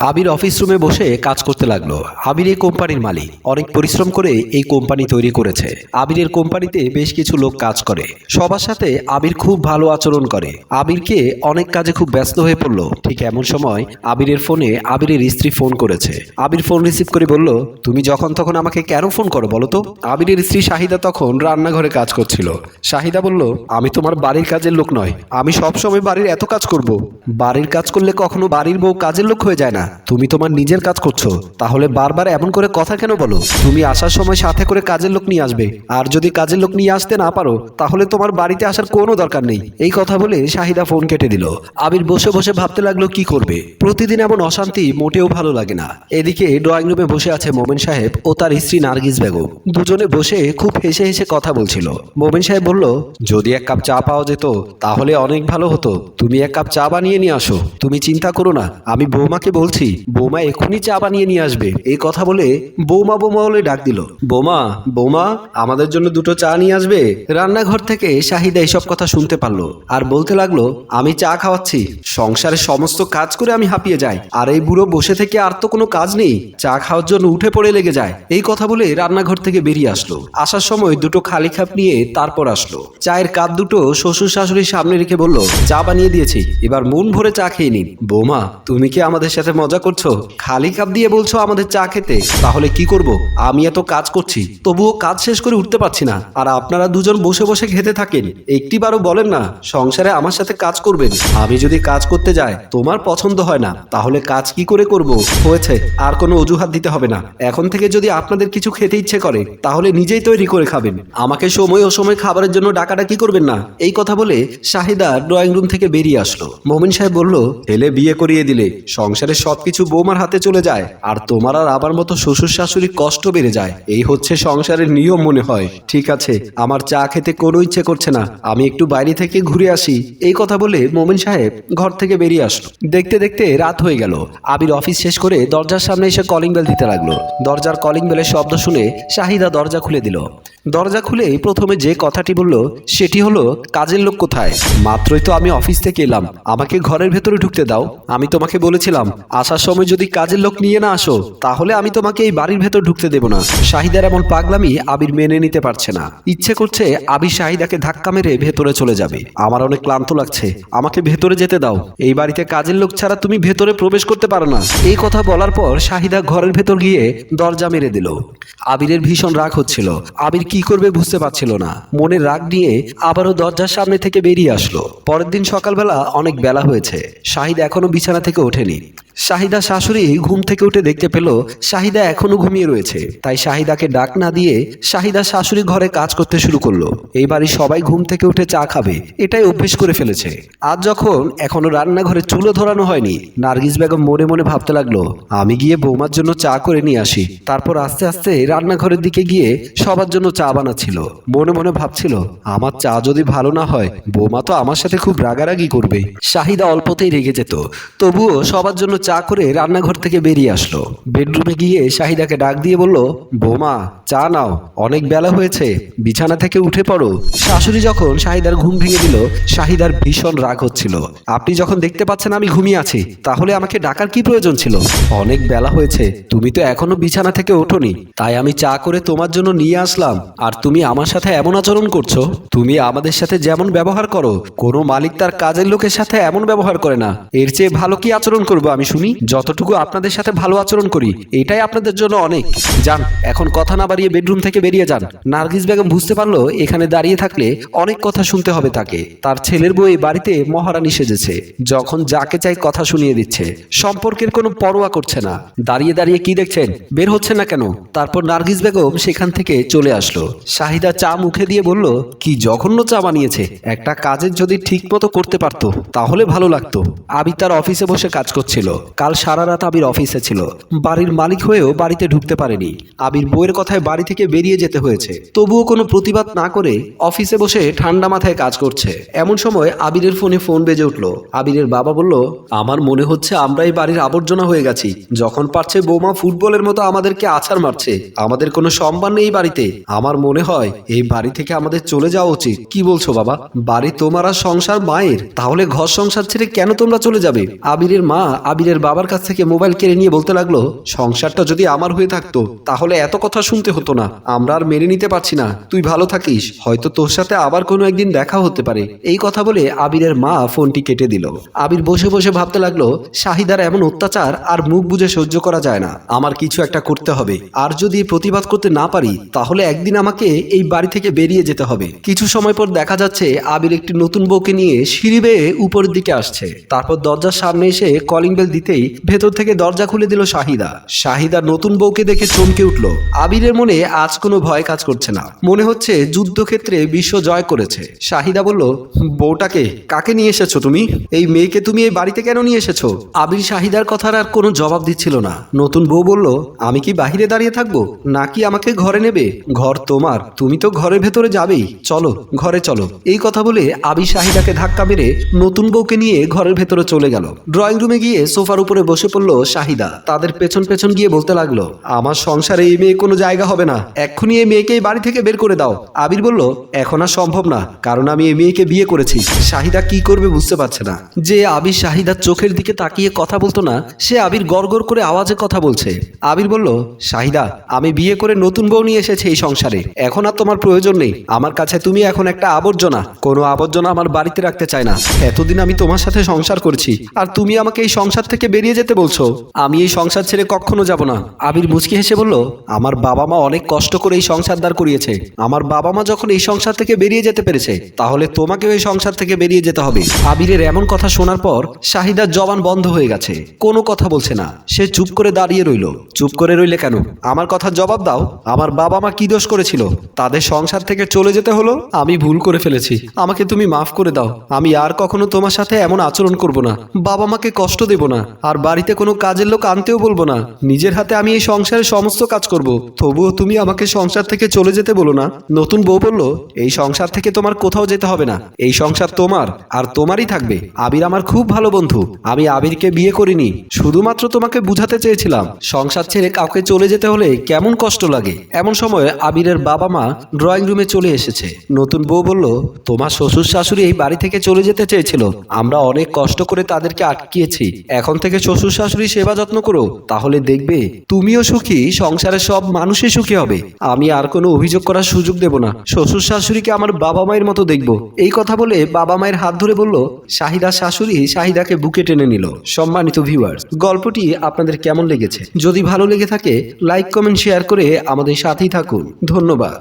আবির office রুমে বসে কাজ করতে লাগল। আবির এই কোম্পানির মালিক। অনেক পরিশ্রম করে এই কোম্পানি তৈরি করেছে। আবিরের কোম্পানিতে বেশ কিছু লোক কাজ করে। সবার সাথে আবির খুব ভালো আচরণ করে। আবিরকে অনেক কাজে খুব ব্যস্ত হয়ে পড়ল। ঠিক এমন সময় আবিরের ফোনে আবিরের স্ত্রী ফোন করেছে। আবির ফোন রিসিভ করে বলল, তুমি যখন তখন আমাকে কেন ফোন করো বলো তো? আবিরের স্ত্রী শাহিদা তখন রান্নাঘরে কাজ করছিল। শাহিদা বলল, আমি তোমার বাড়ির কাজের লোক নয়। আমি সব সময় বাড়ির এত কাজ করব। বাড়ির কাজ করলে কখনো বাড়ির বউ কাজের লোক হয়ে যায় না। তুমি তোমার নিজের কাজ করছ, তাহলে বারবার এমন করে কথা কেন বলো? তুমি আসার সময় সাথে করে কাজের লোক নিয়ে আসবে। আর যদি কাজের লোক নিয়ে আসতে না পারো, তাহলে তোমার বাড়িতে আসার কোনো দরকার নেই। এই কথা বলে শাহিদা ফোন কেটে দিল। আবির বসে বসে ভাবতে লাগল, কি করবে? প্রতিদিন এমন অশান্তি মোটেও ভালো লাগে না। এদিকে ড্রয়িং রুমে বসে আছে মোমেন সাহেব ও তার স্ত্রী নার্গিস বেগম। দুজনে বসে খুব হেসে হেসে কথা বলছিল। মোমেন সাহেব বলল, যদি এক কাপ চা পাওয়া যেত, তাহলে অনেক ভালো হতো। তুমি এক কাপ চা বানিয়ে নিয়ে আসো। তুমি চিন্তা করো না, আমি বৌমাকে বলছি বৌমা এক্ষুনি চা বানিয়ে নিয়ে আসবে। এই কথা বলে বৌমা বৌমা বলে ডাক দিল। বৌমা বৌমা, আমাদের জন্য দুটো চা নিয়ে আসবে? রান্নাঘর থেকে শাহিদা এসব কথা শুনতে পারল আর বলতে লাগল, আমি চা খাওয়াচ্ছি। সংসারের সমস্ত কাজ করে আমি হাঁপিয়ে যাই। আর এই বুড়ো বসে থেকে আর তো কোনো কাজ নেই। চা খাওয়ার জন্য উঠে পড়ে লেগে যায়। এই কথা বলে রান্নাঘর থেকে বেরিয়ে আসলো। আসার সময় দুটো খালি খাপ নিয়ে তারপর আসলো। চায়ের কাপ দুটো শ্বশুর শাশুড়ির সামনে রেখে বলল, চা বানিয়ে দিয়েছি, এবার মন ভরে চা খেয়ে নিন। বৌমা, তুমি কি আমাদের সাথে মজা করছ? খালি কাপ দিয়ে বলছো আমাদের চা খেতে। তাহলে কি করব? আমি এত কাজ করছি, তবুও কাজ শেষ করে উঠতে পারছি না। আর আপনারা দুজন বসে বসে খেতে থাকেন। একটিবারও বলেন না, সংসারে আমার সাথে কাজ করবেন। আমি যদি কাজ করতে যাই, তোমার পছন্দ হয় না। তাহলে কাজ কি করে করব? হয়েছে, আর কোনো অজুহাত দিতে হবে না। এখন থেকে যদি আপনাদের কিছু খেতে ইচ্ছে করে, তাহলে নিজেই তৈরি করে খাবেন। আমাকে সময় ও সময় খাবারের জন্য ডাকাটা কি করবেন না। এই কথা বলে শাহিদা ড্রয়িং রুম থেকে বেরিয়ে আসলো। মোমিন সাহেব বলল, ছেলে বিয়ে করিয়ে দিলে সংসারের সবকিছু বৌমার হাতে চলে যায়, আর তোমার আর আবার মতো শ্বশুর শাশুড়ি কষ্ট বেড়ে যায়। এই হচ্ছে সংসারের নিয়ম মনে হয়। ঠিক আছে, আমার চা খেতে কোনো ইচ্ছে করছে না। আমি একটু বাইরে থেকে ঘুরে আসি। এই কথা বলে মোমিন সাহেব ঘর থেকে বেরিয়ে আসলো। দেখতে দেখতে রাত হয়ে গেল। আবির অফিস শেষ করে দরজার সামনে এসে কলিং বেল দিতে লাগল। দরজার কলিং বেলের শব্দ শুনে শাহিদা দরজা খুলে দিল। দরজা খুলে প্রথমে যে কথাটি বলল, সেটি হলো, কাজের লোক কোথায়? মাত্রই তো আমি অফিস থেকে এলাম। আমাকে ঘরের ভেতরে ঢুকতে দাও। আমি তোমাকে বলেছিলাম, আসার সময় যদি কাজের লোক নিয়ে না আসো, তাহলে আমি তোমাকে এই বাড়ির ভেতর ঢুকতে দেব না। শাহিদার এমন পাগলামি আবির মেনে নিতে পারছে না। ইচ্ছে করছে আবির শাহিদাকে ধাক্কা মেরে ভেতরে চলে যাবে। আমার অনেক ক্লান্ত লাগছে। আমাকে ভেতরে যেতে দাও। এই বাড়িতে কাজের লোক ছাড়া তুমি ভেতরে প্রবেশ করতে পারো না। এই কথা বলার পর শাহিদা ঘরের ভেতর গিয়ে দরজা মেরে দিল। আবিরের ভীষণ রাগ হচ্ছিল। আবির কি করবে বুঝতে পারছিল না। মনের রাগ নিয়ে আবারও দরজার সামনে থেকে বেরিয়ে আসলো। পরের দিন সকালবেলা অনেক বেলা হয়েছে। শাহিদ এখনও বিছানা থেকে ওঠেনি। শাহিদা শাশুড়ি ঘুম থেকে উঠে দেখতে পেল শাহিদা এখনও ঘুমিয়ে রয়েছে। তাই শাহিদাকে ডাক না দিয়ে শাহিদা শাশুড়ি ঘরে কাজ করতে শুরু করল। এই বাড়ির সবাই ঘুম থেকে উঠে চা খাবে। এটাই অভ্যেস করে ফেলেছে। আজ যখন এখনও রান্নাঘরে চুলো ধরানো হয়নি, নার্গিস বেগম মনে মনে ভাবতে লাগল, আমি গিয়ে বৌমার জন্য চা করে নিয়ে আসি। তারপর আস্তে আস্তে রান্নাঘরের দিকে গিয়ে সবার জন্য চা বানাচ্ছিল। মনে মনে ভাবছিল, আমার চা যদি ভালো না হয়, বৌমা তো আমার সাথে খুব রাগারাগি করবে। শাহিদা অল্পতেই রেগে যেত। তবুও সবার জন্য চা করে রান্নাঘর থেকে বেরিয়ে আসলো। বেডরুমে গিয়ে শাহিদাকে ডাক দিয়ে বলল, বোমা, চা নাও, অনেক বেলা হয়েছে, বিছানা থেকে উঠে পড়ো। শাশুড়ি যখন শাহিদার ঘুম ভেঙে দিল, শাহিদার ভীষণ রাগ হচ্ছিল। আপনি যখন দেখতে পাচ্ছেন আমি ঘুমিয়ে আছি, তাহলে আমাকে ডাকার কি প্রয়োজন ছিল? অনেক বেলা হয়েছে, তুমি তো এখনও বিছানা থেকে ওঠোনি, তাই আমি চা করে তোমার জন্য নিয়ে আসলাম। আর তুমি আমার সাথে এমন আচরণ করছ? তুমি আমাদের সাথে যেমন ব্যবহার করো, কোনো মালিক তার কাজের লোকের সাথে এমন ব্যবহার করে না। এর চেয়ে ভালো কি আচরণ করব আমি শুনি যতটুকু আপনাদের সাথে ভালো আচরণ করি, এটাই আপনাদের জন্য অনেক। যান, এখন কথা না বাড়িয়ে বেডরুম থেকে বেরিয়ে যান। নার্গিস বেগম বুঝতে পারল, এখানে দাঁড়িয়ে থাকলে অনেক কথা শুনতে হবে তাকে। তার ছেলের বউ বাড়িতে মহারানী সেজেছে। যখন যাকে চাই কথা শুনিয়ে দিচ্ছে। সম্পর্কের কোনো পরোয়া করছে না। দাঁড়িয়ে দাঁড়িয়ে কি দেখছেন? বের হচ্ছে না কেন? তারপর নার্গিস বেগম সেখান থেকে চলে আসলো। শাহিদা চা মুখে দিয়ে বলল, কি জঘন্য চা বানিয়েছে। একটা কাজের যদি ঠিক মতো করতে পারতো, তাহলে ভালো লাগতো। আবি তার অফিসে বসে কাজ করছিল। কাল সারা রাত আবির অফিসে ছিল। বাড়ির মালিক হয়েও বাড়িতে ঢুকতে পারেনি। আবির বইয়ের কথায় বাড়ি থেকে বেরিয়ে যেতে হয়েছে। তবুও কোনো প্রতিবাদ না করে অফিসে বসে ঠান্ডা মাথায় কাজ করছে। এমন সময় আবিরের ফোনে ফোন বেজে উঠল। আবিরের বাবা বলল, আমার মনে হচ্ছে আমরা এই বাড়ির আবর্জনা হয়ে গেছি। যখন পারছে বৌমা ফুটবলের মতো আমাদেরকে আছাড় মারছে। আমাদের কোনো সম্মান নেই বাড়িতে। আমার মনে হয় এই বাড়ি থেকে আমাদের চলে যাওয়া উচিত। কি বলছো বাবা? বাড়ি তোমার আর সংসার মায়ের। তাহলে ঘর সংসার ছেড়ে কেন তোমরা চলে যাবে? আবিরের মা আবিরের আবিরের বাবার কাছ থেকে মোবাইল কেড়ে নিয়ে বলতে লাগল, সংসারটা যদি আমার হয়ে থাকতো, তাহলে এত কথা শুনতে হতো না। আমরা আর মেনে নিতে পারছি না। তুই ভালো থাকিস। হয়তো তোর সাথে আবার কোনো একদিন দেখা হতে পারে। এই কথা বলে আবিরের মা ফোনটি কেটে দিল। আবির বসে বসে ভাবতে লাগল, শাহিদার এমন অত্যাচার আর মুখ বুঝে সহ্য করা যায় না। আমার কিছু একটা করতে হবে। আর যদি প্রতিবাদ করতে না পারি, তাহলে একদিন আমাকে এই বাড়ি থেকে বেরিয়ে যেতে হবে। কিছু সময় পর দেখা যাচ্ছে, আবির একটি নতুন বউকে নিয়ে সিঁড়ি বেয়ে উপরের দিকে আসছে। তারপর দরজার সামনে এসে কলিং বেল দিতেই ভেতর থেকে দরজা খুলে দিল শাহিদা। শাহিদা নতুন বউকে দেখে চমকে উঠল। আবিরের মনে আজ কোনো ভয় কাজ করছে না। মনে হচ্ছে যুদ্ধক্ষেত্রে বিশ্ব জয় করেছে। শাহিদা বলল, বউটাকে কাকে নিয়ে এসেছ তুমি? এই মেয়েকে তুমি এই বাড়িতে কেন নিয়ে এসেছ? আবির শাহিদার কথার আর কোনো জবাব দিচ্ছিল না। নতুন বউ বলল, আমি কি বাহিরে দাঁড়িয়ে থাকব? নাকি আমাকে ঘরে নেবে? ঘর তোমার, তুমি তো ঘরের ভেতরে যাবেই। চলো, ঘরে চলো। এই কথা বলে আবির শাহিদাকে ধাক্কা মেরে নতুন বউকে নিয়ে ঘরের ভেতরে চলে গেল। ড্রয়িং রুমে গিয়ে সোফার উপরে বসে পড়ল শাহিদা। তাদের পেছন পেছন গিয়ে বলতে লাগল, আমার সংসারে এই মেয়ে কোনো জায়গা হবে না। এক্ষুনি এই মেয়েকে এই বাড়ি থেকে বের করে দাও। আবির বলল, এখন আর সম্ভব না, কারণ আমি এই মেয়েকে বিয়ে করেছি। শাহিদা কি করবে বুঝতে পারছে না। যে আবির শাহিদার চোখের দিকে তাকিয়ে কথা বলতো না, সে আবির গড়গড় করে আওয়াজে কথা বলছে। আবির বলল, শাহিদা, আমি বিয়ে করে নতুন বউ নিয়ে এসেছি এই সংসারে। এখন আর তোমার প্রয়োজন নেই। আমার কাছে তুমি এখন একটা আবর্জনা। কোনো আবর্জনা আমার বাড়িতে রাখতে চায় না। এতদিন আমি তোমার সাথে সংসার করছি। আর তুমি আমাকে এই সংসার থেকে বেরিয়ে যেতে বলছো? আমি এই সংসার ছেড়ে কখনো যাব না। আবির মুচকি হেসে বলল, আমার বাবা মা অনেক কষ্ট করে এই সংসার দাঁড় করিয়েছে। আমার বাবা মা যখন এই সংসার থেকে বেরিয়ে যেতে পেরেছে, তাহলে তোমাকেও এই সংসার থেকে বেরিয়ে যেতে হবে। আবিরের এমন কথা শোনার পর শাহিদার জবান বন্ধ হয়ে গেছে। কোনো কথা বলছে না। সে চুপ করে দাঁড়িয়ে রইল। চুপ করে রইলে কেন? আমার কথার জবাব দাও। আমার বাবা মা কি দোষ করেছিল? তাদের সংসার থেকে চলে যেতে হলো? আমি ভুল করে ফেলেছি। আমাকে তুমি মাফ করে দাও। আমি আর কখনো তোমার সাথে এমন আচরণ করব না। বাবা মাকে কষ্ট দেব না। আর বাড়িতে কোনো কাজের লোক আনতেও বলব না। নিজের হাতে আমি এই সংসারের সমস্ত কাজ করব। তবুও তুমি আমাকে সংসার থেকে চলে যেতে বলো না। নতুন বউ বলল, এই সংসার থেকে তোমার কোথাও যেতে হবে না। এই সংসার তোমার আর তোমারই থাকবে। আবির আমার খুব ভালো বন্ধু। আমি আবিরকে বিয়ে করিনি। শুধুমাত্র তোমাকে বুঝাতে চেয়েছিলাম। সংসার ছেড়ে কাউকে চলে যেতে হলে কেমন কষ্ট লাগে? এমন সময় আবিরের বাবা মা ড্রয়িং রুমে চলে এসেছে। নতুন বউ বলল, তোমার শ্বশুর শাশুড়ি এই বাড়ি থেকে চলে যেতে চেয়েছিল। আমরা অনেক কষ্ট করে তাদেরকে আটকিয়েছি। এখন থেকে শ্বশুর শাশুড়ি সেবা যত্ন করো, তাহলে দেখবে তুমিও সুখী, সংসারের সব মানুষই সুখী হবে। আমি আর কোনো অভিযোগ করার সুযোগ দেব না। শ্বশুর শাশুড়িকে আমার বাবা মায়ের মতো দেখব। এই কথা বলে বাবা মায়ের হাত ধরে বলল শাহিদা শাশুড়ি শাহিদাকে বুকে টেনে নিল। সম্মানিত ভিউয়ার্স গল্পটি আপনাদের কেমন লেগেছে? যদি ভালো লেগে থাকে লাইক কমেন্ট শেয়ার করে আমাদের সাথেই থাকুন। ধন্যবাদ।